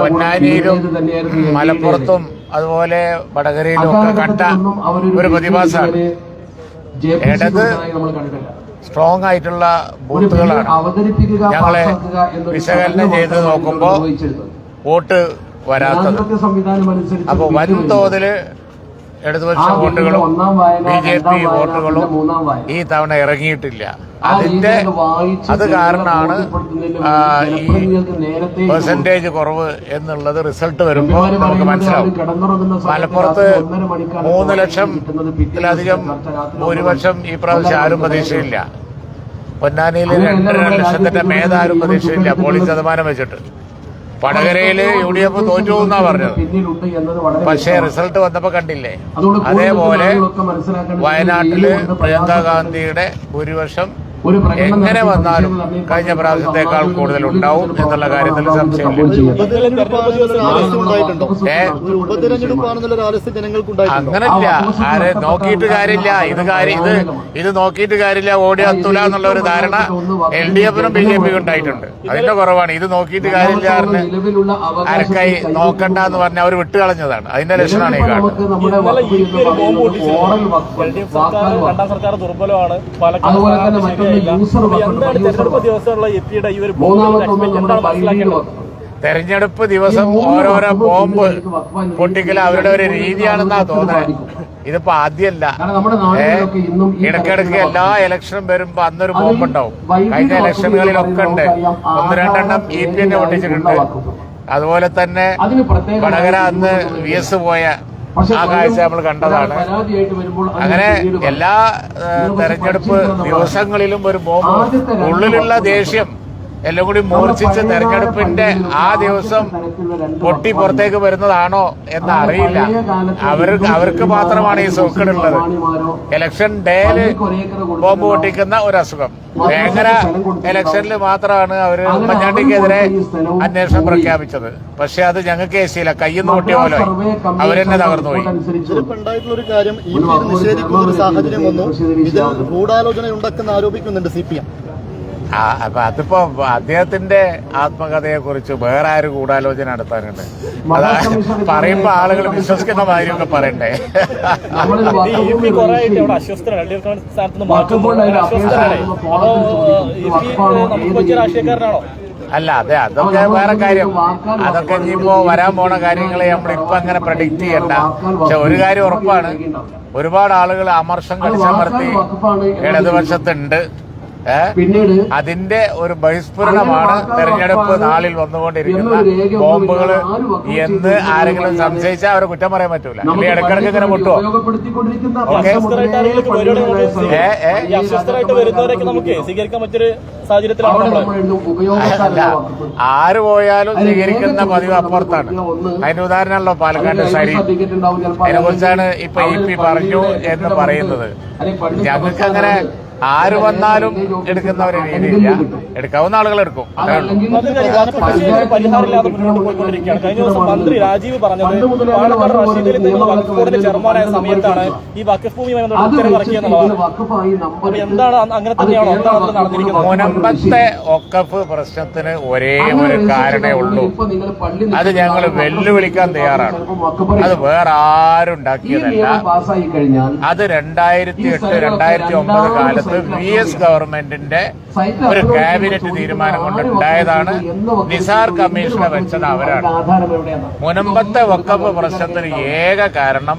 പൊന്നാനിയിലും മലപ്പുറത്തും അതുപോലെ വടകരയിലും ഒക്കെ കണ്ട ഒരു പ്രതിഭാസമാണ്. ഇടത് സ്ട്രോങ് ആയിട്ടുള്ള ബൂത്തുകളാണ്. ഞങ്ങളെ വിശകലനം ചെയ്ത് നോക്കുമ്പോൾ വോട്ട് വരാത്തത്. അപ്പോൾ വൻതോതിൽ ഇടതുപക്ഷ വോട്ടുകളും ബി ജെ പി വോട്ടുകളും ഈ തവണ ഇറങ്ങിയിട്ടില്ല. അതിന്റെ അത് കാരണമാണ് ഈ പെർസെന്റേജ് കുറവ് എന്നുള്ളത് റിസൾട്ട് വരുമ്പോൾ നമുക്ക് മനസ്സിലാവും. മലപ്പുറത്ത് മൂന്ന് ലക്ഷത്തിലധികം ഭൂരിപക്ഷം ഈ പ്രാവശ്യം ആരും പ്രതീക്ഷയില്ല. പൊന്നാനിയിൽ രണ്ടര ലക്ഷത്തിന്റെ മേധാരും പ്രതീക്ഷയില്ല. പോളിംഗ് ശതമാനം വെച്ചിട്ട്. വടകരയിൽ യു ഡി എഫ് തോറ്റു എന്നാ പറഞ്ഞത്? പക്ഷേ റിസൾട്ട് വന്നപ്പോ കണ്ടില്ലേ? അതേപോലെ വയനാട്ടിൽ പ്രിയങ്ക ഗാന്ധിയുടെ ഭൂരിപക്ഷം എങ്ങനെ വന്നാലും കഴിഞ്ഞ പ്രാവശ്യത്തെക്കാൾ കൂടുതൽ ഉണ്ടാവും എന്നുള്ള കാര്യത്തിൽ സംശയമില്ല. അങ്ങനല്ല ആരെ നോക്കിയിട്ട് കാര്യമില്ല. ഇത് കാര്യം ഇത് ഇത് നോക്കിയിട്ട് കാര്യമില്ല. ഓടി എത്തൂല എന്നുള്ള ഒരു ധാരണ എൽ ഡി എഫിനും ബി ജെ പിക്കും ഉണ്ടായിട്ടുണ്ട്. അതിന്റെ കുറവാണ്. ഇത് നോക്കിയിട്ട് കാര്യമില്ല പറഞ്ഞ് നോക്കണ്ട എന്ന് പറഞ്ഞ അവർ വിട്ടുകളഞ്ഞതാണ്. അതിന്റെ ലക്ഷണമാണ് ഈ കാണുന്നത് സർക്കാർ ദുർബലമാണ്. എന്താണ് തെരഞ്ഞെടുപ്പ് ദിവസമുള്ള ഈ ഒരു എന്താണ് മനസ്സിലാക്കേണ്ടത്? തെരഞ്ഞെടുപ്പ് ദിവസം ഓരോരോ ബോംബ് പൊട്ടിക്കൽ അവരുടെ ഒരു രീതിയാണെന്നാ തോന്നുന്നത് ഇതിപ്പോ ആദ്യമല്ല. ഇടക്കിടക്ക് എല്ലാ ഇലക്ഷനും വരുമ്പോ അന്നൊരു ബോംബ് ഉണ്ടാവും കഴിഞ്ഞ ഇലക്ഷനുകളിലൊക്കെ ഉണ്ട്. ഒന്ന് രണ്ടെണ്ണം ഇ പി എന്നെ പൊട്ടിച്ചിട്ടുണ്ട് അതുപോലെ തന്നെ വടകര അന്ന് വി എസ് പോയ ആ കാഴ്ച നമ്മൾ കണ്ടതാണ്. അങ്ങനെ എല്ലാ തെരഞ്ഞെടുപ്പ് ദിവസങ്ങളിലും ഒരു ബോംബ് ഉള്ളിലുള്ള ദേഷ്യം എല്ലാം കൂടി മൂർച്ഛിച്ച് തെരഞ്ഞെടുപ്പിന്റെ ആ ദിവസം പൊട്ടി പുറത്തേക്ക് വരുന്നതാണോ എന്ന് അറിയില്ല. അവർക്ക് അവർക്ക് മാത്രമാണ് ഈ സൂക്കടുള്ളത് ഇലക്ഷൻ ഡേയിൽ ബോംബ് പൊട്ടിക്കുന്ന ഒരു അസുഖം ഭയങ്കര ഇലക്ഷനിൽ മാത്രമാണ് അവർ ഉമ്മൻചാണ്ടിക്കെതിരെ അന്വേഷണം പ്രഖ്യാപിച്ചത്. പക്ഷെ അത് ഞങ്ങൾക്ക് ഏശിയില്ല. കയ്യിന്ന് പൊട്ടിയ പോലെ അവരെന്നെ തകർന്നുപോയി. ഒരു കാര്യം നിഷേധിക്കുന്ന ഒരു സാഹചര്യം വന്നു. ഇതിൽ ഗൂഢാലോചന ഉണ്ടെന്ന് ആരോപിക്കുന്നുണ്ട് സി പി എം. അപ്പൊ അതിപ്പോ അദ്ദേഹത്തിന്റെ ആത്മകഥയെ കുറിച്ച് വേറെ ആര് ഗൂഢാലോചന നടത്താനുണ്ട്? അതാ പറയുമ്പോ ആളുകൾ വിശ്വസിക്കുന്ന കാര്യമൊക്കെ പറയണ്ടേ? അല്ല അതെ അതൊക്കെ വേറെ കാര്യം. അതൊക്കെ ഇനിയിപ്പോ വരാൻ പോണ കാര്യങ്ങളെ നമ്മൾ ഇപ്പൊ അങ്ങനെ പ്രഡിക്റ്റ് ചെയ്യണ്ട. പക്ഷെ ഒരു കാര്യം ഉറപ്പാണ്. ഒരുപാട് ആളുകൾ അമർഷം കളിച്ചമർത്തി ഇടതുപക്ഷത്തുണ്ട്. അതിന്റെ ഒരു ബഹിസ്ഫുരണമാണ് തെരഞ്ഞെടുപ്പ് നാളിൽ വന്നുകൊണ്ടിരിക്കുന്ന ബോംബുകൾ എന്ന് ആരെങ്കിലും സംശയിച്ചാൽ അവരെ കുറ്റം പറയാൻ പറ്റൂല. ഇനി ഇടക്കിടക്ക് ഇങ്ങനെ മുട്ടുവോ ഓക്കേ. അല്ല ആര് പോയാലും സ്വീകരിക്കുന്ന പതിവ് അപ്പുറത്താണ്. അതിന്റെ ഉദാഹരണമല്ലോ പാലക്കാട് ചിലപ്പോൾ അതിനെ കുറിച്ചാണ് ഇപ്പൊ ഇ പി പറഞ്ഞു എന്ന് പറയുന്നത്. ഞങ്ങൾക്ക് അങ്ങനെ ആര് വന്നാലും എടുക്കുന്ന ഒരു രീതിയില്ല എടുക്കാവുന്ന ആളുകൾ എടുക്കും. കഴിഞ്ഞ ദിവസം മന്ത്രി രാജീവ് പറഞ്ഞത് പാലക്കാട് റഷീദിൽ നിങ്ങൾ വഖഫ് ബോർഡിന്റെ ചെയർമാനായ സമയത്താണ് ഈ വഖഫ് ഭൂമിയുമായി ബന്ധപ്പെട്ട് അത് ഉത്തരവ് ഇറക്കിയെന്നുള്ളതാണ് നമ്പർ എന്താണ് അങ്ങനെ തന്നെയാണോ? എന്താണ് അതിൽ നടന്നിരിക്കുന്നത്? മുനമ്പത്തെ ഒക്കഫ് പ്രശ്നത്തിന് ഒരേ ഒരു കാരണേ ഉള്ളൂ. അത് ഞങ്ങൾ വെല്ലുവിളിക്കാൻ തയ്യാറാണ്. അത് വേറെ ആരും ഉണ്ടാക്കിയതല്ല. പാസ്സായി കഴിഞ്ഞാൽ അത് രണ്ടായിരത്തി എട്ട് രണ്ടായിരത്തി ഒമ്പത് കാലത്ത് വി എസ് ഗവൺമെന്റിന്റെ ഒരു ക്യാബിനറ്റ് തീരുമാനം കൊണ്ടുണ്ടായതാണ് നിസാർ കമ്മീഷനെ വെച്ചത് അവരാണ്. മുനമ്പത്തെ വക്കപ്പ് പ്രശ്നത്തിന് ഏക കാരണം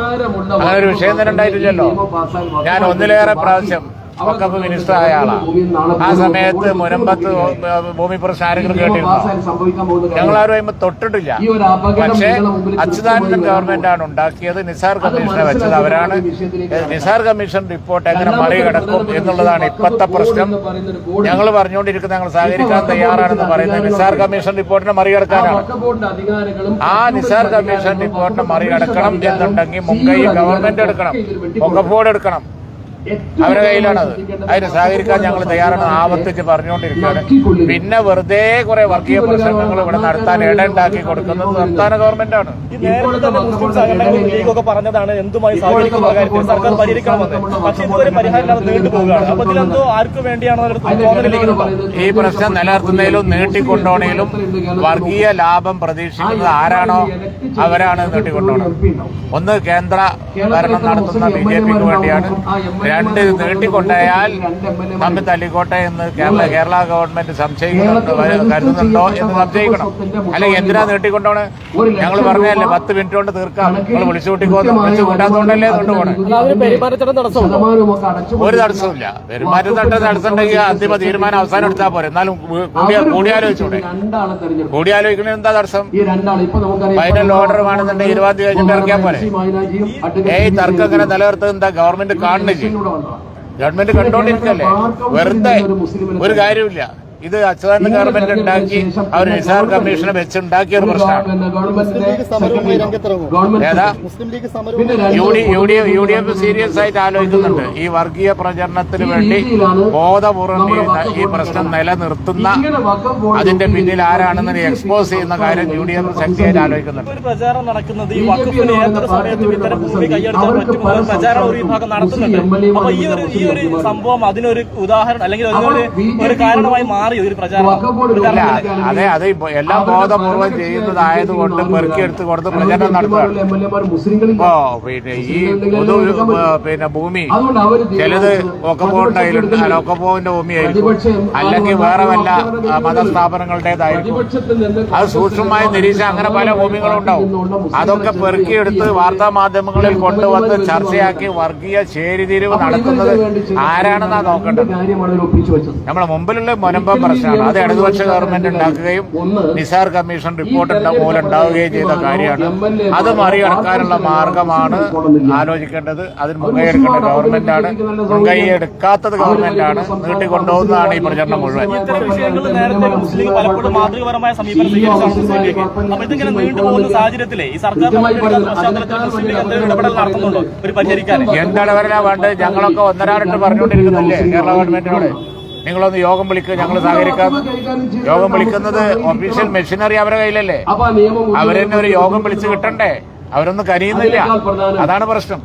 അങ്ങനെ ഒരു വിഷയം തന്നെ ഉണ്ടായിട്ടില്ലല്ലോ. ഞാൻ ഒന്നിലേറെ പ്രാവശ്യം വക്കഫ് മിനിസ്റ്റർ ആയ ആളാണ് ആ സമയത്ത് മുരമ്പത്ത് ഭൂമി പ്രശ്നം ആരെങ്കിലും ഞങ്ങൾ ആരും അതിന് തൊട്ടിട്ടില്ല. പക്ഷേ അച്യുതാനന്ദൻ കൊണ്ടുവരിക. ഗവൺമെന്റ് ആണ് ഉണ്ടാക്കിയത്. നിസാർ കമ്മീഷനെ വെച്ചത് അവരാണ്. നിസാർ കമ്മീഷൻ റിപ്പോർട്ട് എങ്ങനെ മറികടക്കും എന്നുള്ളതാണ് ഇപ്പോഴത്തെ പ്രശ്നം. ഞങ്ങൾ പറഞ്ഞുകൊണ്ടിരിക്കുന്ന ഞങ്ങൾ സഹകരിക്കാൻ തയ്യാറാണെന്ന് പറയുന്നത് നിസാർ കമ്മീഷൻ റിപ്പോർട്ടിനെ മറികടക്കാനാണ്. ആ നിസാർ കമ്മീഷൻ റിപ്പോർട്ടിനെ മറികടക്കണം എന്നുണ്ടെങ്കിൽ മുംബൈ ഗവൺമെന്റ് എടുക്കണം. ബോർഡ് എടുക്കണം. അവരുടെ കയ്യിലാണ് അത്. അതിന് സഹകരിക്കാൻ ഞങ്ങൾ തയ്യാറാണ് ആവർത്തിച്ച് പറഞ്ഞുകൊണ്ടിരിക്കുകയാണ്. പിന്നെ വെറുതെ കുറെ വർഗീയ പ്രശ്നങ്ങൾ ഇവിടെ നടത്താൻ ഇടയുണ്ടാക്കി കൊടുക്കുന്നത് സംസ്ഥാന ഗവൺമെന്റാണ്. ആണ് തന്നെ മുസ്ലിം സംഘടനകളും ലീഗൊക്കെ പറഞ്ഞതാണ് എന്തുമായി സഹകരിക്കുന്ന കാര്യത്തിൽ സർക്കാർ പരിഹരിക്കണമെന്ന്. പക്ഷെ ഇതുവരെ പരിഹാരമില്ലാതെ നീണ്ടു പോവുകയാണ്. അപ്പൊ ഇതിലെന്തോ ആർക്കു വേണ്ടിയാണ് ഈ പ്രശ്നം നിലനിർത്തുന്നതിലും നീട്ടിക്കൊണ്ടോണേലും വർഗീയ ലാഭം പ്രതീക്ഷിക്കുന്നത് ആരാണോ അവരാണ് നീട്ടിക്കൊണ്ടോണത്. ഒന്ന് കേന്ദ്ര ഭരണം നടത്തുന്ന ബി ജെ പിക്ക് വേണ്ടിയാണ് രണ്ട് നീട്ടിക്കൊണ്ടായാൽ തമ്മിൽ തല്ലിക്കോട്ടെ എന്ന് കേരള കേരള ഗവൺമെന്റ് സംശയിക്കുന്നുണ്ടോ. കരുതുന്നുണ്ടോ എന്ന് സംശയിക്കണം. അല്ലെങ്കിൽ എന്തിനാ നീട്ടിക്കൊണ്ടോണ്? ഞങ്ങൾ പറഞ്ഞല്ലേ പത്ത് മിനിറ്റ് കൊണ്ട് തീർക്കാം. നിങ്ങൾ വിളിച്ചു കൂട്ടിക്കോന്ന് വിളിച്ചു കൂട്ടാത്തോണ്ടല്ലേ കൊണ്ടുപോകണേ ഒരു തടസ്സമില്ല പെരുമാറ്റത്തട്ട തടസ്സമുണ്ടെങ്കിൽ അന്തിമ തീരുമാനം അവസാനം എടുത്താൽ പോരെ. എന്നാലും കൂടിയ കൂടിയാലോചിച്ചൂടെ കൂടിയാലോചിക്കണ എന്താ തടസ്സം? ഫൈനൽ ഓർഡർ വേണമെന്നുണ്ടെങ്കിൽ ഇരുപത് കഴിഞ്ഞിട്ട് ഇറക്കിയാൽ പോലെ ഏയ് തർക്കം ഇങ്ങനെ നിലനിർത്തുന്നത് എന്താ? ഗവൺമെന്റ് കാണുന്നില്ല? ഗവൺമെന്റ് കണ്ടോണ്ടിരിക്കല്ലേ? വെറുതെ ഒരു കാര്യമില്ല ഇത് അച്യുതാനന്ദ ഗവൺമെന്റ് ഉണ്ടാക്കി അവർ നിസാർ കമ്മീഷനെ വെച്ച് ഉണ്ടാക്കിയ ഒരു പ്രശ്നമാണ്. ഏതാ? മുസ്ലിം ലീഗ് സമരവുമായി U D U D U D F serious ആയിട്ട് ആലോചിക്കുന്നുണ്ട്. ഈ വർഗീയ പ്രചരണത്തിന് വേണ്ടി ബോധപൂർവം ഈ പ്രശ്നം നിലനിർത്തുന്ന അതിന്റെ പിന്നിൽ ആരാണെന്ന് എക്സ്പോസ് ചെയ്യുന്ന കാര്യം യു ഡി എഫ് ശക്തിയായിട്ട് ആലോചിക്കുന്നുണ്ട്. ഒരു പ്രചാരണം നടക്കുന്നത് ഈ വകുപ്പിന് ഏതൊരു സമയത്തും ഇത്തരം ഭൂമി കൈയെടുക്കാൻ പറ്റും ഒരു പ്രചാരണം ഒരു വിഭാഗം നടത്തുന്നുണ്ട്. അപ്പൊ ഈ ഒരു ഈ ഒരു സംഭവം അതിനൊരു ഉദാഹരണം അല്ലെങ്കിൽ അതിനൊരു ഒരു കാരണമായി മാറി ഒരു പ്രചാരണം അതെ അതെ എല്ലാം ബോധപൂർവം ചെയ്യുന്നതായതുകൊണ്ട് പെറുക്കിയെടുത്ത് കൊടുത്ത് പ്രചരണം നടത്തുകയാണ് ഇപ്പോ പിന്നെ ഈ പൊതു പിന്നെ ഭൂമി. ചിലത് അല്ല ഒക്കപ്പോവിന്റെ ഭൂമിയായിരിക്കും. അല്ലെങ്കിൽ വേറെ വല്ല ആ, മതസ്ഥാപനങ്ങളുടേതായിരിക്കും. അത് സൂക്ഷ്മമായി നിരീക്ഷിച്ച അങ്ങനെ പല ഭൂമികളും ഉണ്ടാവും. അതൊക്കെ പെറുക്കിയെടുത്ത് വാർത്താ മാധ്യമങ്ങളിൽ കൊണ്ടുവന്ന് ചർച്ചയാക്കി വർഗീയ ചേരിതിരിവ് നടക്കുന്നത് ആരാണെന്നാ നോക്കേണ്ടത്? നമ്മുടെ മുമ്പിലുള്ള മുനമ്പം പ്രശ്നമാണ്. അത് ഇടതുപക്ഷ ഗവൺമെന്റ് ഉണ്ടാക്കുകയും നിസാർ കമ്മീഷൻ റിപ്പോർട്ട് മൂലം ഉണ്ടാവുകയും ചെയ്ത കാര്യമാണ്. അത് മറികടക്കാനുള്ള മാർഗമാണ് ആലോചിക്കേണ്ടത്. അതിന് മുൻകൈയെടുക്കേണ്ട ഗവൺമെന്റാണ് മുൻകൈ എടുക്കാത്തത് ഗവൺമെന്റാണ് നീട്ടിക്കൊണ്ടുപോകുന്നതാണ് ഈ പ്രചരണം മുഴുവൻ. ഇത്തരം വിഷയങ്ങളിൽ നേരത്തെ മുസ്ലിം പലപ്പോഴും മാതൃകപരമായ സമീപനം സ്വീകരിച്ചാണ് സാഹചര്യത്തിലെ ഈ സർക്കാർ എന്താണ് വരാ വേണ്ടത്? ഞങ്ങളൊക്കെ ഒന്നരാടിട്ട് പറഞ്ഞുകൊണ്ടിരിക്കുന്നില്ലേ? കേരള ഗവൺമെന്റിനോട്? നിങ്ങളൊന്ന് യോഗം വിളിക്കുക ഞങ്ങൾ സഹകരിക്കാം. യോഗം വിളിക്കുന്നത് ഒഫീഷ്യൽ മെഷീനറി അവരുടെ കയ്യിലല്ലേ? അവരെന്നെ ഒരു യോഗം വിളിച്ച് കിട്ടണ്ടേ? അവരൊന്നും കരിയുന്നില്ല അതാണ് പ്രശ്നം.